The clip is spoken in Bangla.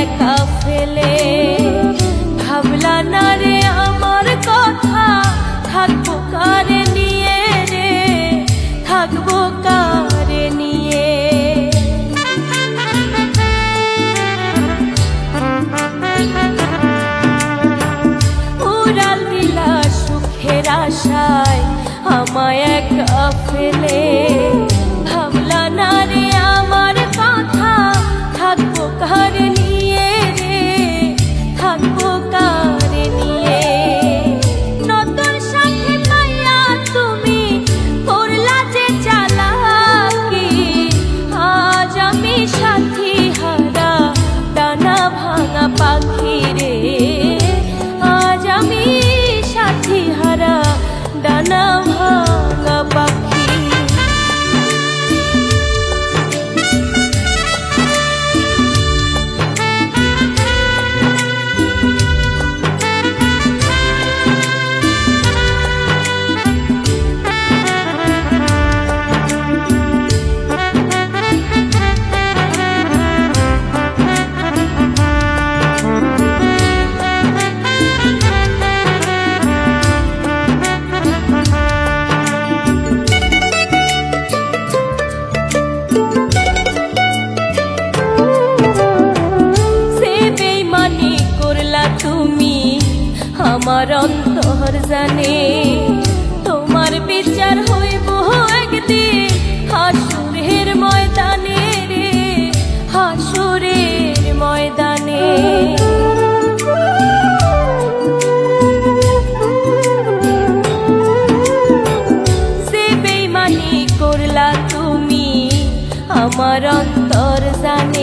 একা ফেলে। ভাবলা না রে আমার কথা, থাকব কারে নিয়ে রে? থাকব কারে নিয়ে? উড়াল দিলা সুখের আশায়, আমায় একা ফেলে। ভাবলা না রে আমার অন্তর জানে, তোমার বিচার হইব একদিন হাসুরের ময়দানে রে, হাসুরের ময়দানে। আমার অন্তর জানে।